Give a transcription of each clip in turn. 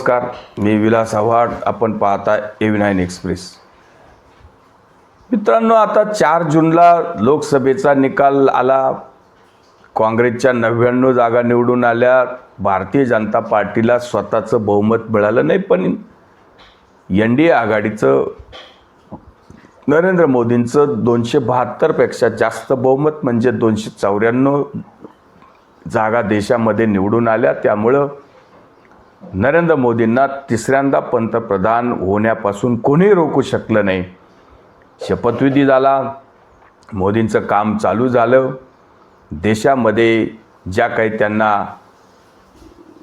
नमस्कार मी विलास आव्हाड. आपण पाहता एव्ही नाईन एक्सप्रेस मित्रांनो आता चार जूनला लोकसभेचा निकाल आला. काँग्रेसच्या नव्याण्णव जागा निवडून आल्या. भारतीय जनता पार्टीला स्वतःचं बहुमत मिळालं नाही पण एन डी ए आघाडीचं नरेंद्र मोदींचं दोनशे बहात्तरपेक्षा जास्त बहुमत म्हणजे दोनशे चौऱ्याण्णव जागा देशामध्ये निवडून आल्या. त्यामुळं नरेंद्र मोदींना तिसऱ्यांदा पंतप्रधान होण्यापासून कोणीही रोखू शकलं नाही. शपथविधी झाला मोदींचं काम चालू झालं. देशामध्ये ज्या काही त्यांना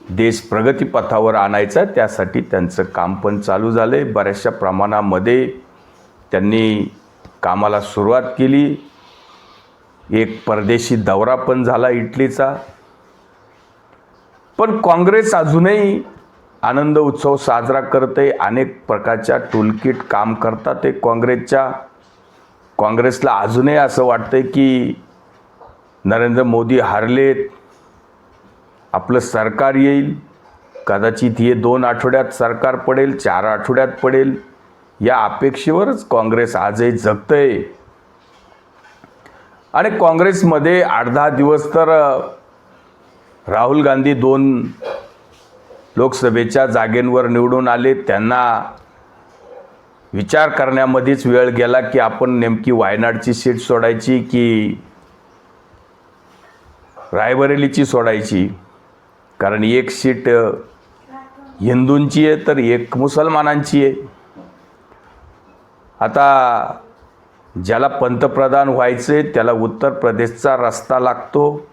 देश प्रगतीपथावर आणायचा त्यासाठी त्यांचं काम पण चालू झालं आहे बऱ्याचशा प्रमाणामध्ये त्यांनी कामाला सुरुवात केली. एक परदेशी दौरा पण झाला इटलीचा. पण काँग्रेस अजूनही आनंद उत्सव साजरा करते अनेक प्रकारच्या टूलकिट काम करतात. ते काँग्रेसच्या काँग्रेसला अजूनही असं वाटतं की नरेंद्र मोदी हारलेत आपलं सरकार येईल. कदाचित हे दोन आठवड्यात सरकार पडेल चार आठवड्यात पडेल. या अपेक्षेवरच काँग्रेस आजही जगतंय. आणि काँग्रेसमध्ये आठ दहा दिवस तर राहुल गांधी दोन लोकसभेच्या जागेंवर निवडून आले. त्यांना विचार करण्यामध्येच वेळ गेला की आपण नेमकी वायनाडची सीट सोडायची की रायबरेलीची सोडायची? कारण एक सीट हिंदूंची आहे तर एक मुसलमानांची आहे. आता ज्याला पंतप्रधान व्हायचं आहे त्याला उत्तर प्रदेशचा रस्ता लागतो.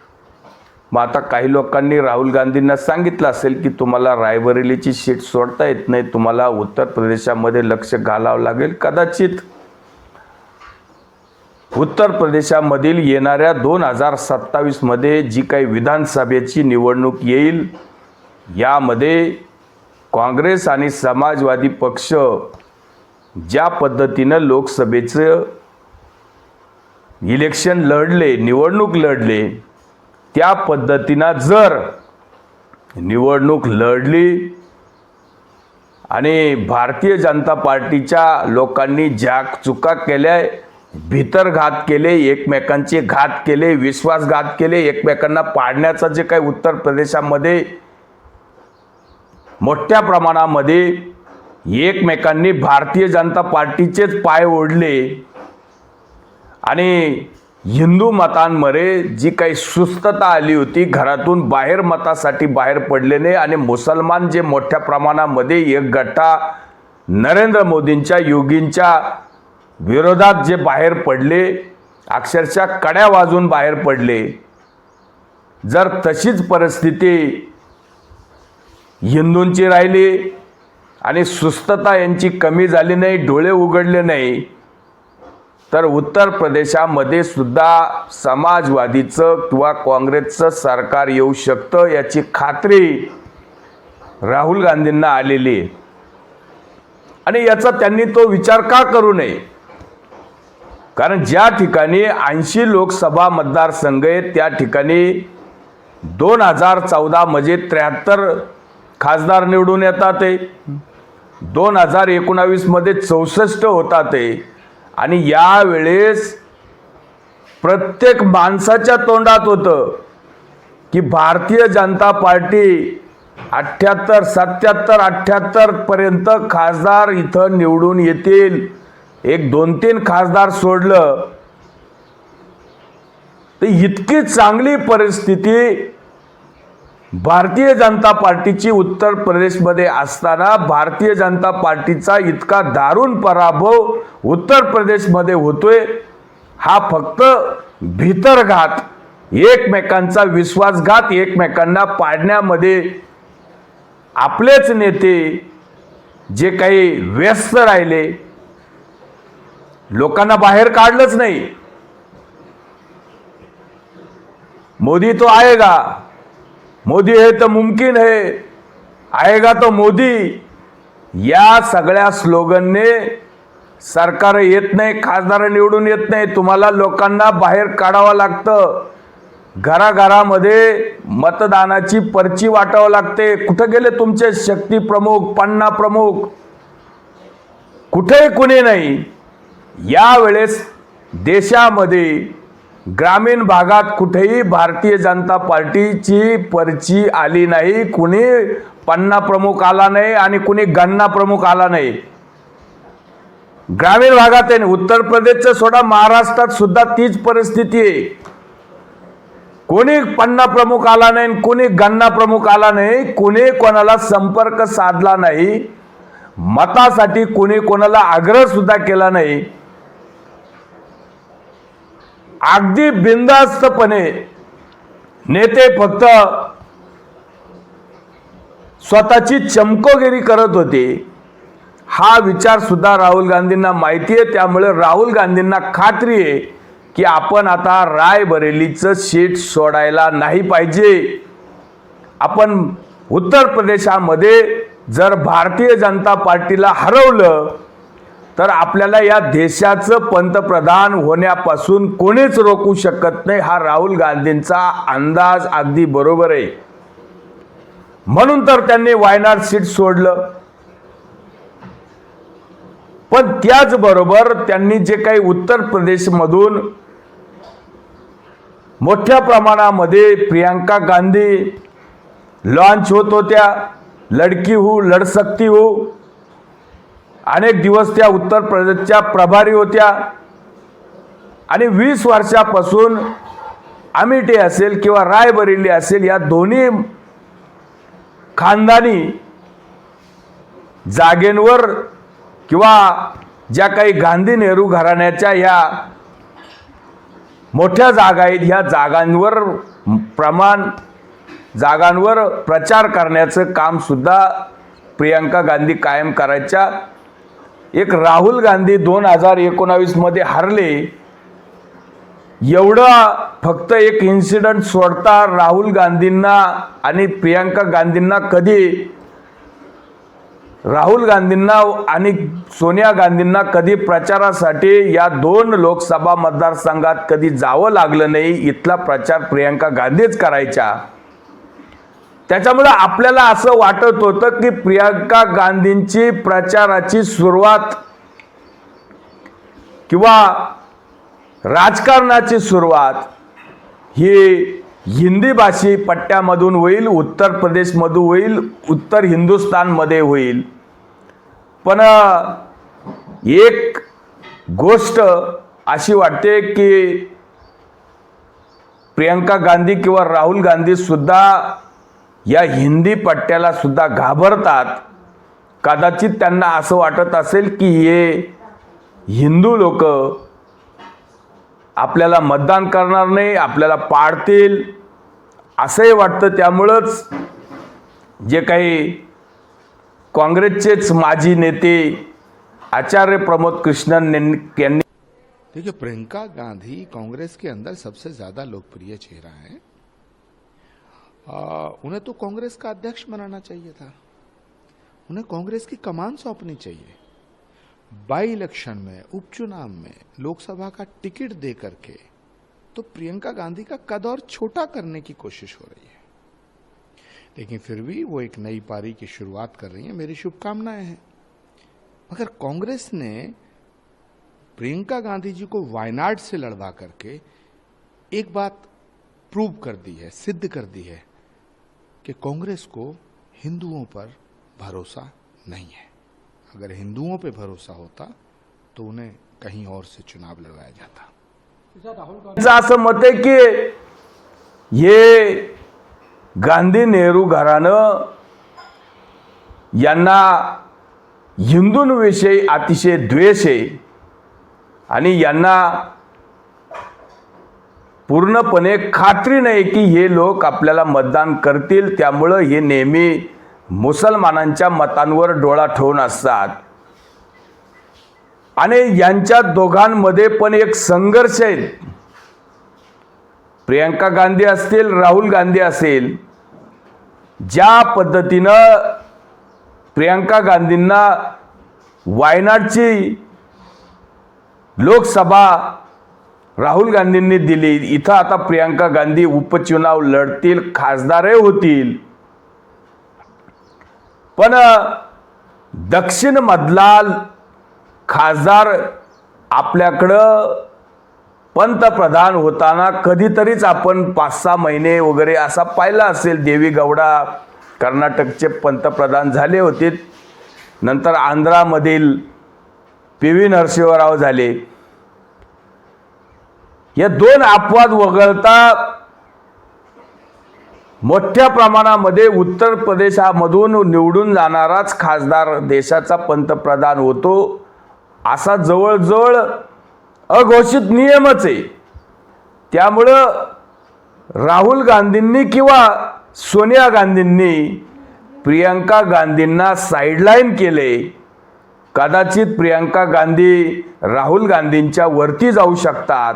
मग आता काही लोकांनी राहुल गांधींना सांगितलं असेल की तुम्हाला रायबरेलीची सीट सोडता येत नाही तुम्हाला उत्तर प्रदेशामध्ये लक्ष घालावं लागेल. कदाचित उत्तर प्रदेशामधील येणाऱ्या दोन हजार सत्तावीसमध्ये जी काही विधानसभेची निवडणूक येईल यामध्ये काँग्रेस आणि समाजवादी पक्ष ज्या पद्धतीनं लोकसभेचं इलेक्शन लढले निवडणूक लढले त्या पद्धतीनं जर निवडणूक लढली आणि भारतीय जनता पार्टीच्या लोकांनी ज्या चुका केल्या भीतरघात केले एकमेकांचे घात केले विश्वासघात केले एकमेकांना पाडण्याचं जे काही उत्तर प्रदेशामध्ये मोठ्या प्रमाणामध्ये एकमेकांनी भारतीय जनता पार्टीचेच पाय ओढले आणि हिंदू मतांमध्ये जी काही सुस्तता आली होती घरातून बाहेर मतासाठी बाहेर पडले नाही आणि मुसलमान जे मोठ्या प्रमाणामध्ये एक गट्टा नरेंद्र मोदींच्या योगींच्या विरोधात जे बाहेर पडले अक्षरशः कड्या वाजून बाहेर पडले. जर तशीच परिस्थिती हिंदूंची राहिली आणि सुस्तता यांची कमी झाली नाही डोळे उघडले नाही तर उत्तर प्रदेशामध्ये सुद्धा समाजवादीचं किंवा काँग्रेसचं सरकार येऊ शकतं याची खात्री राहुल गांधींना आलेली आहे. आणि याचा त्यांनी तो विचार का करू नये? कारण ज्या ठिकाणी ऐंशी लोकसभा मतदारसंघ आहेत त्या ठिकाणी दोन हजार चौदा म्हणजे त्र्याहत्तर खासदार निवडून येतात ते दोन हजार एकोणावीसमध्ये चौसष्ट होतात ते आणि यावेळेस प्रत्येक माणसाच्या तोंडात होतं की भारतीय जनता पार्टी अठ्ठ्याहत्तर सत्याहत्तर अठ्ठ्याहत्तरपर्यंत खासदार इथं निवडून येतील. एक दोन तीन खासदार सोडलं. तर इतकी चांगली परिस्थिती भारतीय जनता पार्टीची उत्तर प्रदेशमध्ये असताना भारतीय जनता पार्टीचा इतका दारुण पराभव उत्तर प्रदेशमध्ये होतोय. हा फक्त भीतरघात. एकमेकांचा विश्वासघात एकमेकांना पाडण्यामध्ये आपलेच नेते जे काही व्यस्त राहिले लोकांना बाहेर काढलंच नाही. मोदी तो आएगा मोदी है तो मुमकिन है आएगा तो मोदी. या सगळ्या स्लोगनने सरकार येत नाही खासदार निवडून येत नाही. तुम्हाला लोकांना बाहेर काढावं लागतं. घराघरामध्ये मतदानाची पर्ची वाटावं लागते. कुठं गेले तुमचे शक्ती प्रमुख पन्ना प्रमुख? कुठेही कुणी नाही. यावेळेस देशामध्ये ग्रामीण भागात कुठेही भारतीय जनता पार्टीची पर्ची आली नाही कुणी पन्ना प्रमुख आला नाही आणि कुणी गन्ना प्रमुख आला नाही. ग्रामीण भागात आहे उत्तर प्रदेशचं सोडा महाराष्ट्रात सुद्धा तीच परिस्थिती आहे. कोणी पन्ना प्रमुख आला नाही आणि कोणी गन्ना प्रमुख आला नाही कोणी कोणाला संपर्क साधला नाही. मतासाठी कोणी कोणाला आग्रह सुद्धा केला नाही. अगदी बिंदास्तपणे नेते फक्त स्वतःची चमकोगिरी करत होते. हा विचार सुद्धा राहुल गांधींना माहिती आहे. त्यामुळे राहुल गांधींना खात्री आहे की आपण आता रायबरेलीचं सीट सोडायला नाही पाहिजे. आपण उत्तर प्रदेशामध्ये जर भारतीय जनता पार्टीला हरवलं तर आपल्याला या देशाचं पंतप्रधान होण्यापासून कोणीच रोखू शकत नाही हा राहुल गांधींचा अंदाज अगदी बरोबर आहे. म्हणून तर त्यांनी वायनाड सीट सोडलं. पण त्याचबरोबर त्यांनी जे काही उत्तर प्रदेशमधून मोठ्या प्रमाणामध्ये प्रियांका गांधी लॉन्च होत होत्या. लडकी हो लढ सकती हो. अनेक दिवस त्या उत्तर प्रदेशच्या प्रभारी होत्या. आणि वीस वर्षापासून अमिठी असेल किंवा रायबरेली असेल या दोन्ही खानदानी जागेंवर किंवा ज्या काही गांधी नेहरू घराण्याच्या या मोठ्या जागा आहेत ह्या जागांवर प्रमाण जागांवर प्रचार करण्याचं कामसुद्धा प्रियंका गांधी कायम करायच्या. एक राहुल गांधी दोन हजार एकोणावीसमध्ये हरले. एवढं फक्त एक इन्सिडंट सोडता राहुल गांधींना आणि प्रियांका गांधींना कधी? राहुल गांधींना आणि सोनिया गांधींना कधी प्रचारासाठी या दोन लोकसभा मतदारसंघात कधी जावं लागलं नाही इथला प्रचार प्रियांका गांधीच करायच्या. त्याच्यामुळे आपल्याला असं वाटत होतं की प्रियांका गांधींची प्रचाराची सुरुवात किंवा राजकारणाची सुरुवात ही हिंदी भाषी पट्ट्यामधून होईल उत्तर प्रदेशमधून होईल उत्तर हिंदुस्थानमध्ये होईल. पण एक गोष्ट अशी वाटते की प्रियंका गांधी किंवा राहुल गांधी सुद्धा या हिंदी पट्ट्याला सुद्धा घाबरतात. कदाचित त्यांना असं वाटत असेल की हे हिंदू लोक आपल्याला मतदान करणार नाही आपल्याला पाडतील. असंही वाटतं. त्यामुळंच जे काही काँग्रेसचेच माजी नेते आचार्य प्रमोद कृष्णन यांनी देखिए प्रियंका गांधी कांग्रेस के अंदर सबसे ज्यादा लोकप्रिय चेहरा है। आ, उन्हें तो कांग्रेस का अध्यक्ष बनाना चाहिए था। उन्हें कांग्रेस की कमान सौंपनी चाहिए। बाई इलेक्शन में उपचुनाव में लोकसभा का टिकट दे करके तो प्रियंका गांधी का कद और छोटा करने की कोशिश हो रही है। लेकिन फिर भी वो एक नई पारी की शुरुआत कर रही है मेरी शुभकामनाएँ हैं। मगर कांग्रेस ने प्रियंका गांधी जी को वायनाड से लड़वा करके एक बात प्रूव कर दी है सिद्ध कर दी है। कि कांग्रेस को हिंदुओं पर भरोसा नहीं है। अगर हिंदुओं पे भरोसा होता तो उन्हें कहीं और से चुनाव लड़वाया जाता। असं मत आहे की हे गांधी नेहरू घराणं यांना हिंदूंविषयी अतिशय द्वेष आहे आणि यांना पूर्णपणे खात्री नाही की हे लोक आपल्याला मतदान करतील. त्यामुळं हे नेहमी मुसलमानांच्या मतांवर डोळा ठेवून असतात. आणि यांच्या दोघांमध्ये पण एक संघर्ष आहे. प्रियंका गांधी असतील राहुल गांधी असेल ज्या पद्धतीनं प्रियंका गांधींना वायनाडची लोकसभा राहुल गांधींनी दिली. इथं आता प्रियांका गांधी उपचुनाव लढतील खासदारही होतील. पण दक्षिण मधला खासदार आपल्याकडं पंतप्रधान होताना कधीतरीच आपण पाच सहा महिने वगैरे असा पाहिला असेल. देवी गौडा कर्नाटकचे पंतप्रधान झाले होते. नंतर आंध्रामधील पी व्ही नरसिंहराव झाले. या दोन अपवाद वगळता मोठ्या प्रमाणामध्ये उत्तर प्रदेशामधून निवडून जाणाराच खासदार देशाचा पंतप्रधान होतो. असा जवळजवळ अघोषित नियमच आहे. त्यामुळं राहुल गांधींनी किंवा सोनिया गांधींनी प्रियंका गांधींना साईडलाईन केले. कदाचित प्रियंका गांधी राहुल गांधींच्या वरती जाऊ शकतात.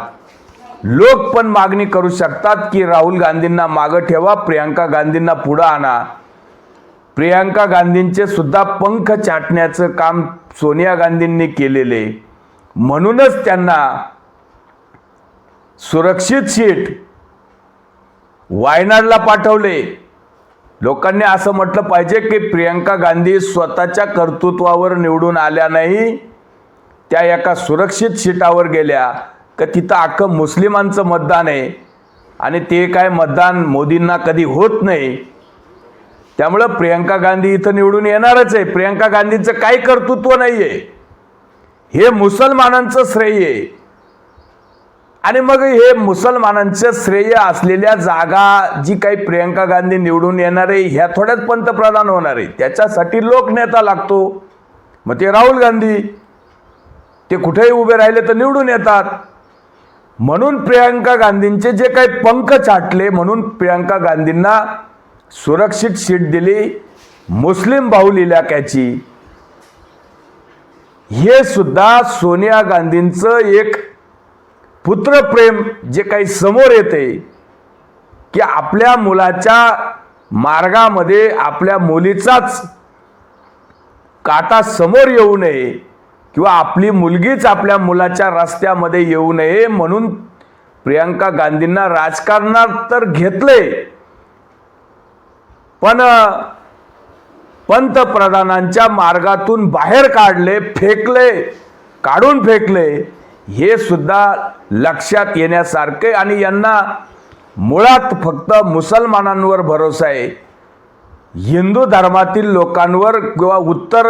लोक पण मागणी करू शकतात की राहुल गांधींना मागं ठेवा प्रियांका गांधींना पुढं आणा. प्रियांका गांधींचे सुद्धा पंख चाटण्याचं काम सोनिया गांधींनी केलेले. म्हणूनच त्यांना सुरक्षित सीट वायनाडला पाठवले. लोकांनी असं म्हटलं पाहिजे की प्रियंका गांधी स्वतःच्या कर्तृत्वावर निवडून आल्या नाही त्या एका सुरक्षित सीटावर गेल्या. का तिथं अख्खं मुस्लिमांचं मतदान आहे. आणि ते काय मतदान मोदींना कधी होत नाही. त्यामुळं प्रियंका गांधी इथं निवडून येणारच आहे. प्रियंका गांधींचं काही कर्तृत्व नाही आहे हे मुसलमानांचं श्रेय आहे. आणि मग हे मुसलमानांचं श्रेय असलेल्या जागा जी काही प्रियंका गांधी निवडून येणार आहे ह्या थोड्याच पंतप्रधान होणार आहे. त्याच्यासाठी लोकनेता लागतो. मग ते राहुल गांधी ते कुठेही उभे राहिले तर निवडून येतात. म्हणून प्रियंका गांधींचे जे काही पंख चाटले म्हणून प्रियंका गांधींना सुरक्षित सीट दिली मुस्लिम बाहुल इलाक्याची हे सुद्धा सोनिया गांधींचं एक पुत्रप्रेम जे काही समोर येते की आपल्या मुलाच्या मार्गामध्ये आपल्या मुलीचाच काटा समोर येऊ नये. किंवा आपली मुलगीच आपल्या मुलाच्या रस्त्यामध्ये येऊ नये म्हणून प्रियांका गांधींना राजकारणात तर घेतले पण पंतप्रधानांच्या मार्गातून बाहेर काढले फेकले काढून फेकले हे सुद्धा लक्षात येण्यासारखे आणि यांना मुळात फक्त मुसलमानांवर भरोसा आहे. हिंदू धर्मातील लोकांवर किंवा उत्तर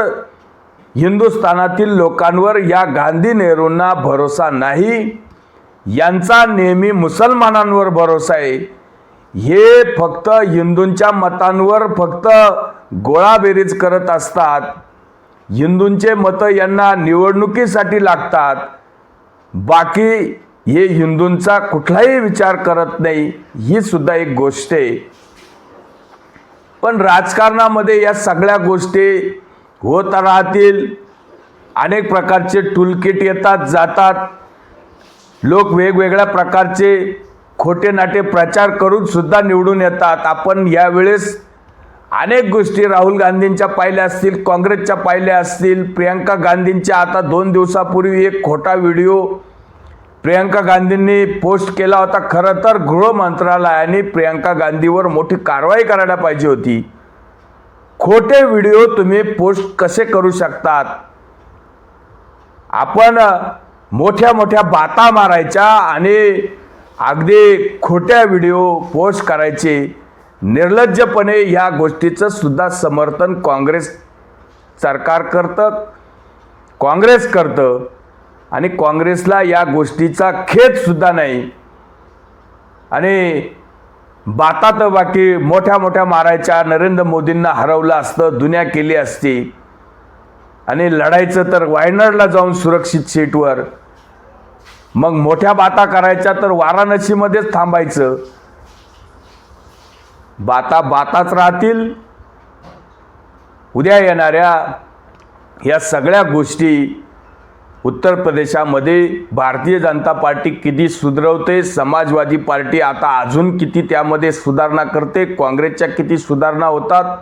हिंदुस्थानातील लोकांवर या गांधी नेहरूंना भरोसा नाही यांचा नेहमी मुसलमानांवर भरोसा आहे. हे फक्त हिंदूंच्या मतांवर फक्त गोळाबेरीज करत असतात. हिंदूंचे मतं यांना निवडणुकीसाठी लागतात. बाकी हे हिंदूंचा कुठलाही विचार करत नाही ही सुद्धा एक गोष्ट आहे. पण राजकारणामध्ये या सगळ्या गोष्टी होत राहतील अनेक प्रकारचे टूलकिट येतात जातात. लोक वेगवेगळ्या प्रकारचे खोटे नाटे प्रचार करून सुद्धा निवडून येतात. आपण यावेळेस अनेक गोष्टी राहुल गांधींच्या पाहिल्या असतील काँग्रेसच्या पाहिल्या असतील. प्रियंका गांधींच्या आता दोन दिवसापूर्वी एक खोटा व्हिडिओ प्रियंका गांधींनी पोस्ट केला होता. खरं तर गृह मंत्रालयाने प्रियंका गांधीवर मोठी कारवाई करायला पाहिजे होती. खोटे व्हिडिओ तुम्ही पोस्ट कसे करू शकतात? आपण मोठ्या मोठ्या बाता मारायच्या आणि अगदी खोट्या व्हिडिओ पोस्ट करायचे निर्लज्जपणे ह्या गोष्टीचं सुद्धा समर्थन काँग्रेस सरकार करतं काँग्रेस करतं आणि काँग्रेसला या गोष्टीचा खेदसुद्धा नाही. आणि बातात बाकी मोठ्या मोठ्या मारायच्या नरेंद्र मोदींना हरवलं असतं दुनिया केली असती. आणि लढायचं तर वायनाडला जाऊन सुरक्षित सीटवर. मग मोठ्या बाता करायच्या तर वाराणसीमध्येच थांबायचं. बाता बाताच राहतील. उद्या येणाऱ्या या सगळ्या गोष्टी उत्तर प्रदेशामध्ये भारतीय जनता पार्टी किती सुधरवते? समाजवादी पार्टी आता अजून किती त्यामध्ये सुधारणा करते? काँग्रेसच्या किती सुधारणा होतात?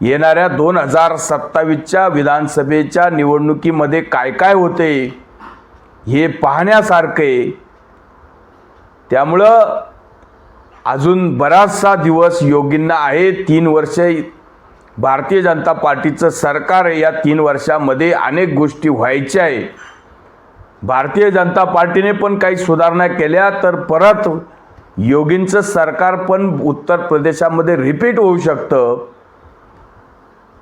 येणाऱ्या दोन हजार सत्तावीसच्या विधानसभेच्या निवडणुकीमध्ये काय काय होते? हे पाहण्यासारखे. त्यामुळं अजून बराचसा दिवस योगींना आहे. तीन वर्ष भारतीय जनता पार्टीचं सरकार या तीन वर्षामध्ये अनेक गोष्टी व्हायच्या आहे. भारतीय जनता पार्टीने पण काही सुधारणा केल्या तर परत योगींचं सरकार पण उत्तर प्रदेशामध्ये रिपीट होऊ शकतं.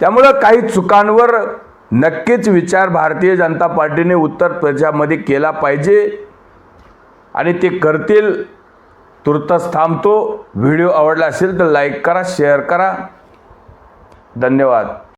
त्यामुळं काही चुकांवर नक्कीच विचार भारतीय जनता पार्टीने उत्तर प्रदेशामध्ये केला पाहिजे. आणि ते करतील. तुर्तच थांबतो. व्हिडिओ आवडला असेल तर लाईक करा शेअर करा. धन्यवाद.